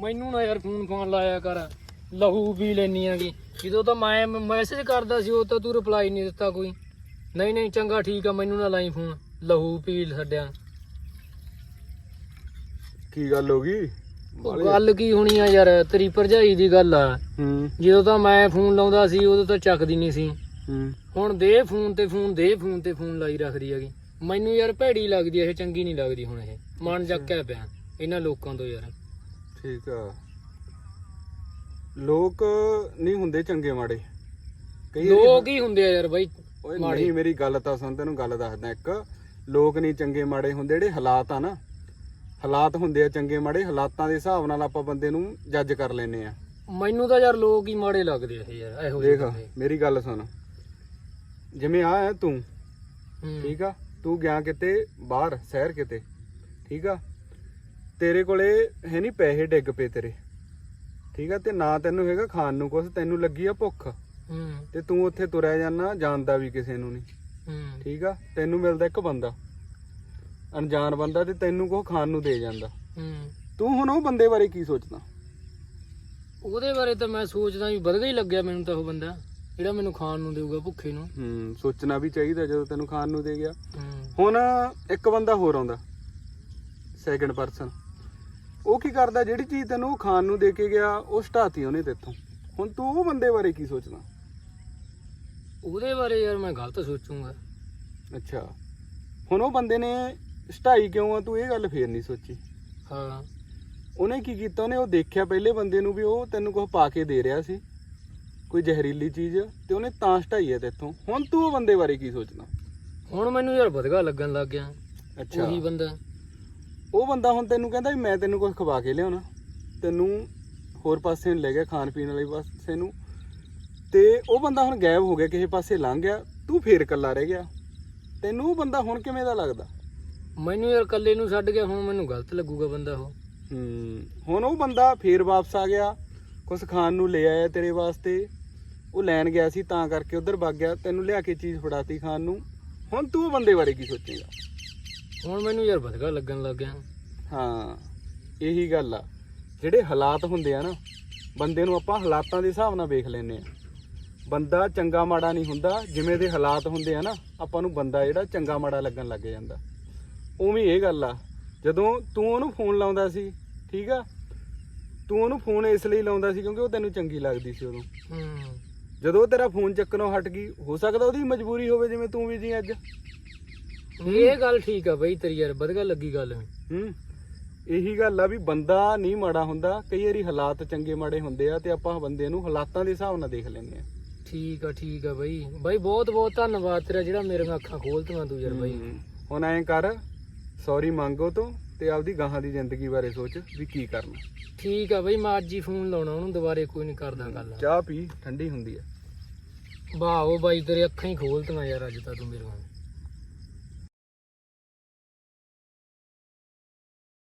ਮੈਨੂੰ ਨਾ ਯਾਰ ਫੋਨ ਫੋਨ ਲਾਇਆ ਕਰ ਲਹੂ ਪੀ ਲੈਨੀ ਆਗੀ ਜਦੋਂ ਤਾਂ ਮੈਂ ਮੈਸੇਜ ਕਰਦਾ ਸੀ ਉਹ ਤਾਂ ਤੂੰ ਰਿਪਲਾਈ ਨਹੀਂ ਦਿੱਤਾ ਕੋਈ। ਨਹੀਂ ਨਹੀਂ ਚੰਗਾ ਠੀਕ ਆ ਮੈਨੂੰ ਨਾ ਲਾਈ ਫੋਨ। ਲਹੂ ਪੀ ਛੱਡਿਆ। ਕੀ ਗੱਲ ਹੋ ਗਈ? ਉਹ ਗੱਲ ਕੀ ਹੋਣੀ ਆ ਯਾਰ ਤੇਰੀ ਭਰਜਾਈ ਦੀ ਗੱਲ ਆ। ਹੂੰ। ਜਦੋਂ ਤਾਂ ਮੈਂ ਫੋਨ ਲਾਉਂਦਾ ਸੀ ਉਦੋਂ ਤਾਂ ਚੱਕਦੀ ਨਹੀਂ ਸੀ। ਹੂੰ। ਹੁਣ ਦੇ ਫੋਨ ਤੇ ਫੋਨ ਦੇ ਫੋਨ ਤੇ ਫੋਨ ਲਾਈ ਰੱਖਦੀ ਹੈਗੀ। ਮੈਨੂੰ ਯਾਰ ਭੈੜੀ ਲੱਗਦੀ ਇਹ ਚੰਗੀ ਨਹੀਂ ਲੱਗਦੀ ਹੁਣ ਇਹ। ਮਨ ਜੱਕਿਆ ਪਿਆ ਇਹਨਾਂ ਲੋਕਾਂ ਤੋਂ ਯਾਰ। ਠੀਕ ਆ। ਲੋਕ ਨਹੀਂ ਹੁੰਦੇ ਚੰਗੇ ਮਾੜੇ। ਕਈ ਲੋਕ ਹੀ ਹੁੰਦੇ ਆ ਯਾਰ ਬਾਈ ਓਏ। ਨਹੀਂ ਮੇਰੀ ਗੱਲ ਤਾਂ ਸੁਣ ਤੈਨੂੰ ਗੱਲ ਦੱਸਦਾ ਇੱਕ। ਲੋਕ ਨਹੀਂ ਚੰਗੇ ਮਾੜੇ ਹੁੰਦੇ ਜਿਹੜੇ ਹਾਲਾਤ ਆ ਨਾ। ਹਾਲਾਤ ਹੁੰਦੇ ਆ ਚੰਗੇ ਮਾੜੇ ਹਾਲਾਤਾਂ ਦੇ ਹਿਸਾਬ ਨਾਲ ਆਪਾਂ ਬੰਦੇ ਨੂੰ ਜੱਜ ਕਰ ਲੈਨੇ ਆ। ਮੈਨੂੰ ਤਾਂ ਯਾਰ ਲੋਕ ਹੀ ਮਾੜੇ ਲੱਗਦੇ ਆ ਯਾਰ ਇਹੋ ਜਿਹੇ ਦੇਖ। ਮੇਰੀ ਗੱਲ ਸੁਣ। ਜਿਵੇਂ ਆ ਹੈ ਤੂੰ। ਠੀਕ ਆ? ਤੂੰ ਗਿਆ ਕਿਤੇ ਬਾਹਰ ਸ਼ਹਿਰ ਕਿਤੇ ਠੀਕ ਆ? ਤੇਰੇ ਕੋਲੇ ਹੈ ਨਹੀਂ ਪੈਸੇ ਡਿੱਗ ਪਏ ਤੇਰੇ। ਠੀਕ ਆ ਤੇ ਨਾ ਤੈਨੂੰ ਹੈਗਾ ਖਾਣ ਨੂੰ ਕੁਛ ਤੈਨੂੰ ਲੱਗੀ ਆ ਭੁੱਖ। ਹੂੰ। ਤੇ ਤੂੰ ਉੱਥੇ ਤੁਰਿਆ ਜਾਣਾ ਜਾਣਦਾ ਵੀ ਕਿਸੇ ਨੂੰ ਨਹੀਂ ਹੂੰ। ਠੀਕ ਆ ਤੈਨੂੰ ਮਿਲਦਾ ਇੱਕ ਬੰਦਾ। ਅਣਜਾਣ ਬੰਦਾ ਤੇ ਤੈਨੂੰ ਕੋ ਖਾਣ ਨੂੰ ਦੇ ਜਾਂਦਾ। ਹੂੰ। ਤੂੰ ਹੁਣ ਉਹ ਬੰਦੇ ਬਾਰੇ ਕੀ ਸੋਚਦਾ? ਉਹਦੇ ਬਾਰੇ ਤਾਂ ਮੈਂ ਸੋਚਦਾ ਵੀ ਵਧਗਾ ਹੀ ਲੱਗਿਆ ਮੈਨੂੰ ਤਾਂ ਉਹ ਬੰਦਾ ਜਿਹੜਾ ਮੈਨੂੰ ਖਾਣ ਨੂੰ ਦੇਊਗਾ ਭੁੱਖੇ ਨੂੰ। ਹੂੰ ਸੋਚਣਾ ਵੀ ਚਾਹੀਦਾ ਜਦੋਂ ਤੈਨੂੰ ਖਾਣ ਨੂੰ ਦੇ ਗਿਆ। ਹੂੰ। ਹੁਣ ਇੱਕ ਬੰਦਾ ਹੋਰ ਆਉਂਦਾ। ਸੈਕੰਡ ਪਰਸਨ ਉਹ ਕੀ ਕਰਦਾ ਜਿਹੜੀ ਚੀਜ਼ ਤੈਨੂੰ ਉਹ ਖਾਣ ਨੂੰ ਦੇ ਕੇ ਗਿਆ ਉਹ ਸਟਾਤੀ ਉਹਨੇ ਤੇਥੋਂ। ਹੁਣ ਤੂੰ ਉਹ ਬੰਦੇ ਬਾਰੇ ਕੀ ਸੋਚਦਾ? ਉਹਦੇ ਬਾਰੇ ਯਾਰ ਮੈਂ ਗਲਤ ਸੋਚੂਗਾ। ਅੱਛਾ। ਹੁਣ ਉਹ ਬੰਦੇ ਨੇ ਸਟਾਈ ਕਿਉਂ ਆ? ਤੂੰ ਇਹ ਗੱਲ ਫੇਰ ਨਹੀਂ ਸੋਚੀ। ਹਾਂ। ਉਹਨੇ ਕੀ ਕੀਤਾ? ਉਹਨੇ ਉਹ ਦੇਖਿਆ ਪਹਿਲੇ ਬੰਦੇ ਨੂੰ ਵੀ ਉਹ ਤੈਨੂੰ ਕੁਝ ਪਾ ਕੇ ਦੇ ਰਿਹਾ ਸੀ। ਕੋਈ ਜ਼ਹਿਰੀਲੀ ਚੀਜ਼ ਤੇ ਉਹਨੇ ਤਾਂ ਸਟਾਈ ਹੈ ਤੇਥੋਂ। ਹੁਣ ਤੂੰ ਉਹ ਬੰਦੇ ਬਾਰੇ ਕੀ ਸੋਚਦਾ? ਹੁਣ ਮੈਨੂੰ ਯਾਰ ਵਧਗਾ ਲੱਗਣ ਲੱਗ ਗਿਆ। ਅੱਛਾ। ਉਹੀ ਬੰਦਾ। ਉਹ ਬੰਦਾ ਹੁਣ ਤੈਨੂੰ ਕਹਿੰਦਾ ਵੀ ਮੈਂ ਤੈਨੂੰ ਕੁਝ ਖਵਾ ਕੇ ਲਿਆਉਣਾ। ਤੈਨੂੰ ਹੋਰ ਪਾਸੇ ਨੂੰ ਲੈ ਗਿਆ ਖਾਣ ਪੀਣ ਵਾਲੇ ਪਾਸੇ ਨੂੰ। ਤੇ ਉਹ ਬੰਦਾ ਹੁਣ ਗਾਇਬ ਹੋ ਗਿਆ ਕਿਸੇ ਪਾਸੇ ਲੰਘ ਗਿਆ ਤੂੰ ਫੇਰ ਇਕੱਲਾ ਰਹਿ ਗਿਆ। ਤੈਨੂੰ ਉਹ ਬੰਦਾ ਹੁਣ ਕਿਵੇਂ ਦਾ ਲੱਗਦਾ? ਮੈਨੂੰ ਯਾਰ ਇਕੱਲੇ ਨੂੰ ਛੱਡ ਗਿਆ ਹੁਣ ਮੈਨੂੰ ਗਲਤ ਲੱਗੂਗਾ ਬੰਦਾ ਉਹ। ਹੂੰ ਹੁਣ ਉਹ ਬੰਦਾ ਫੇਰ ਵਾਪਸ ਆ ਗਿਆ ਕੁਝ ਖਾਣ ਨੂੰ ਲੈ ਆਇਆ ਤੇਰੇ ਵਾਸਤੇ। ਉਹ ਲੈਣ ਗਿਆ ਸੀ ਤਾਂ ਕਰਕੇ ਉਧਰ ਵਗ ਗਿਆ ਤੈਨੂੰ ਲਿਆ ਕੇ ਚੀਜ਼ ਫੜਾਤੀ ਖਾਣ ਨੂੰ। ਹੁਣ ਤੂੰ ਉਹ ਬੰਦੇ ਬਾਰੇ ਕੀ ਸੋਚੇਗਾ? ਹੁਣ ਮੈਨੂੰ ਯਾਰ ਵਧਗਾ ਲੱਗਣ ਲੱਗ ਗਿਆ। ਹਾਂ ਇਹੀ ਗੱਲ ਆ। ਜਿਹੜੇ ਹਾਲਾਤ ਹੁੰਦੇ ਆ ਨਾ ਬੰਦੇ ਨੂੰ ਆਪਾਂ ਹਾਲਾਤਾਂ ਦੇ ਹਿਸਾਬ ਨਾਲ ਵੇਖ ਲੈਨੇ ਆ। ਬੰਦਾ ਚੰਗਾ ਮਾੜਾ ਨਹੀਂ ਹੁੰਦਾ ਜਿਵੇਂ ਦੇ ਹਾਲਾਤ ਹੁੰਦੇ ਆ ਨਾ ਆਪਾਂ ਨੂੰ ਬੰਦਾ ਜਿਹੜਾ ਚੰਗਾ ਮਾੜਾ ਲੱਗਣ ਲੱਗ ਜਾਂਦਾ। ਉਵੇਂ ਇਹ ਗੱਲ ਆ ਜਦੋਂ ਤੂੰ ਉਹਨੂੰ ਫੋਨ ਲਾਉਂਦਾ ਸੀ ਠੀਕ ਆ? ਤੂੰ ਉਹਨੂੰ ਫੋਨ ਇਸ ਲਈ ਲਾਉਂਦਾ ਸੀ ਕਿਉਂਕਿ ਉਹ ਤੈਨੂੰ ਚੰਗੀ ਲੱਗਦੀ ਸੀ ਉਦੋਂ। ਹੂੰ। ਜਦੋਂ ਤੇਰਾ ਫੋਨ ਚੱਕਣੋਂ ਹਟ ਗਈ ਹੋ ਸਕਦਾ ਉਹਦੀ ਮਜਬੂਰੀ ਹੋਵੇ ਜਿਵੇਂ ਤੂੰ ਵੀ ਜੀ ਅੱਜ। ਇਹ ਗੱਲ ਠੀਕ ਆ ਬਈ ਤੇਰੀ ਯਾਰ ਵਧਗਾ ਲੱਗੀ ਗੱਲ। ਹੂੰ। ਇਹੀ ਗੱਲ ਆ ਵੀ ਬੰਦਾ ਨਹੀਂ ਮਾੜਾ ਹੁੰਦਾ ਕਈ ਵਾਰੀ ਹਾਲਾਤ ਚੰਗੇ ਮਾੜੇ ਹੁੰਦੇ ਆ ਤੇ ਆਪਾਂ ਬੰਦੇ ਨੂੰ ਹਾਲਾਤਾਂ ਦੇ ਹਿਸਾਬ ਨਾਲ ਦੇਖ ਲੈਂਦੇ ਆ। ਠੀਕ ਆ ਠੀਕ ਆ ਬਈ। ਬਈ ਬਹੁਤ ਬਹੁਤ ਧੰਨਵਾਦ ਤੇਰਾ ਜਿਹੜਾ ਮੇਰੀਆਂ ਅੱਖਾਂ ਖੋਲਤੀਆਂ ਤੂੰ ਯਾਰ ਬਈ। ਹੂੰ। ਹੁਣ ਐਂ ਕਰ ਸੌਰੀ ਮੰਗੋ ਤੋਂ ਤੇ ਆਪਦੀ ਗਾਹਾਂ ਦੀ ਜ਼ਿੰਦਗੀ ਬਾਰੇ ਸੋਚ ਵੀ ਕੀ ਕਰਨਾ। ਠੀਕ ਆ ਬਈ ਮੈਂ ਅੱਜ ਹੀ ਫੋਨ ਲਾਉਣਾ ਉਹਨੂੰ ਦੁਬਾਰੇ ਕੋਈ ਨਹੀਂ ਕਰਦਾ ਗੱਲ। ਚਾਹ ਪੀ ਠੰਡੀ ਹੁੰਦੀ ਆ। ਵਾਹ ਉਹ ਬਾਈ ਤੇਰੇ ਅੱਖਾਂ ਹੀ ਖੋਲਤੀਆਂ ਯਾਰ ਅੱਜ ਤਾਂ ਤੂੰ ਮੇਰੇ ਨਾਲ।